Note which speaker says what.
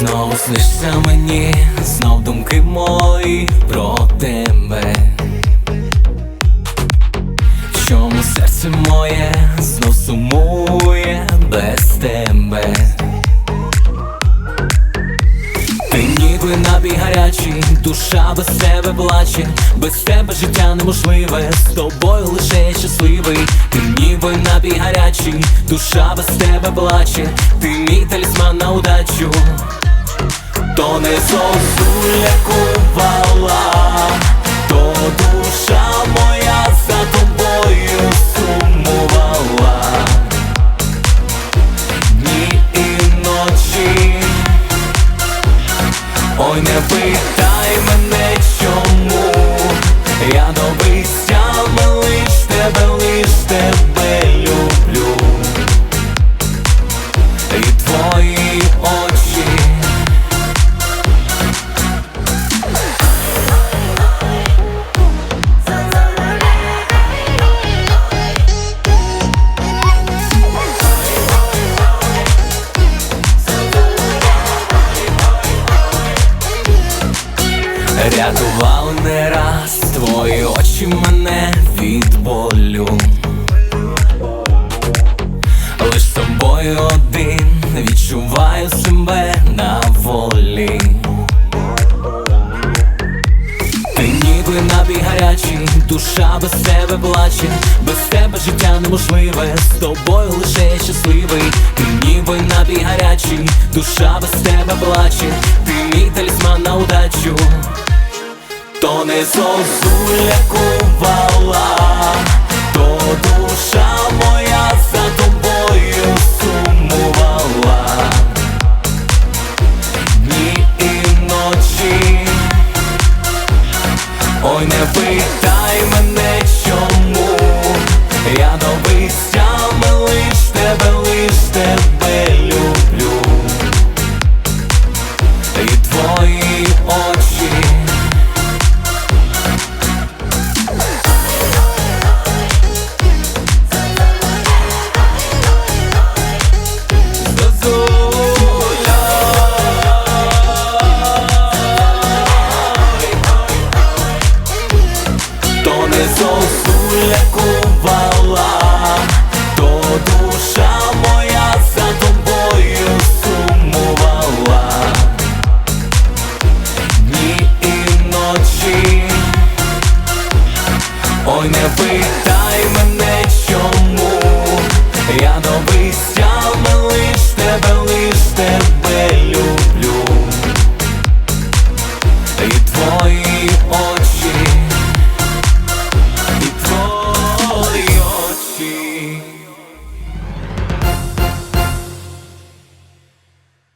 Speaker 1: Знову снишся мені, знов думки мої про тебе. Чому серце моє знов сумує без тебе? Ти ніби набій гарячий, душа без тебе плаче, без тебе життя неможливе, з тобою лише щасливий, ти ніби набій гарячий, душа без тебе плаче, ти мій талісман на удачу, не зозуля кувала, то душа моя за тобою сумувала. Дні і ночі Ой, не питай очі мене від болю. Лиш з тобою один відчуваю себе на волі. Ти ніби набій гарячий, душа без тебе плаче, без тебе життя неможливе, з тобою лише я щасливий, ти ніби набій гарячий, душа без тебе плаче, ти мій талісман на удачу, то не зозуля кувала, зозуля кувала, то душа моя за тобою сумувала. Дні і ночі, ой, не ви